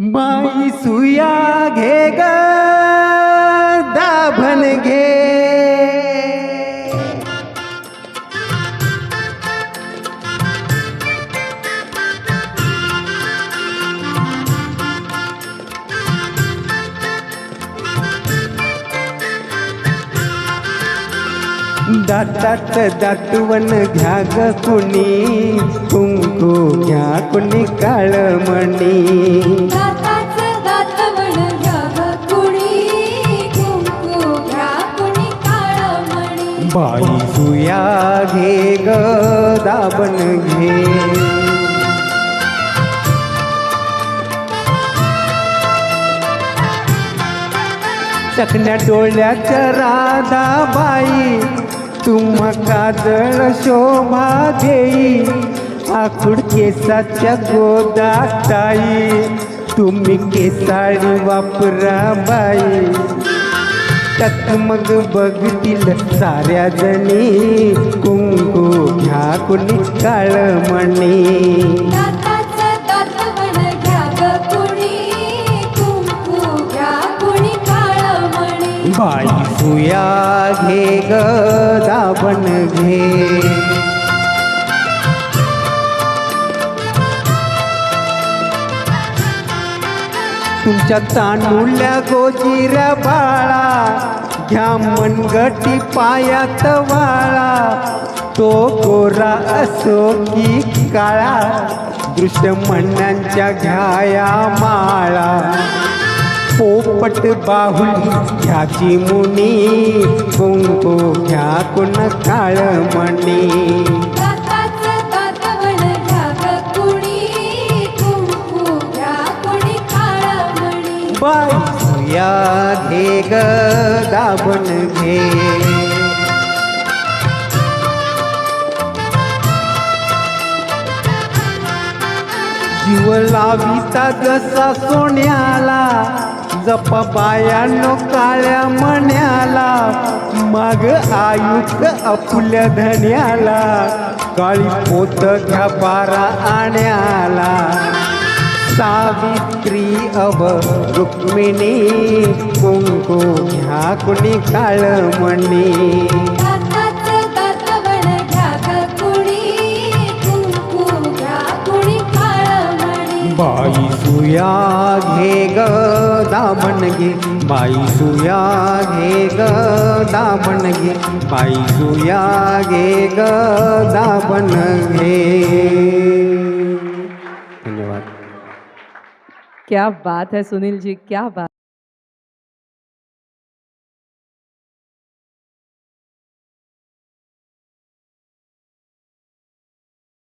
माई सुया घे ग दाभन घे. दातात दातवण घ्या ग कुणी कुंकू घ्या कुणी काळमणी. बाई तुया घे ग दाबन घे. चकण्या डोळ्याच्या राधा बाई तुम्हा काजळ शोभा घेई. आखुड केसाच्या गोदा ताई तुम्ही केसाळी वापरा बाई. त्यात मग बघतील साऱ्या जणी. कुंकू घ्या कुणी कुणी काळमणी. बाई सुया घे ग दाबण घे. तुमच्या तांडुल्या गोजीऱ्या बाळा. घ्या मनगटी पायात वाळा. तो गोरा असो की काळा. दृश्य म्हणण्यांच्या घ्याया माळा. पोपट बाहुली घ्याची मुनी कुंकू घ्या कुण काळ म्हणी या घे ग दाबण घे. जीव लाविता जसा सोन्याला जप बायानो काळ्या मण्याला माग आयुक्त अपुल्या धन्याला काळी पोत घ्या पारा आण्या. सावित्री अव रुक्मिणी कुंकू घ्या कुणी कुणी काळमणी. बाई सुया घे ग दामण घे बाई सुया घे ग दामण घे बाई सुया घे ग दामण घे. क्या बात है सुनील जी क्या बात।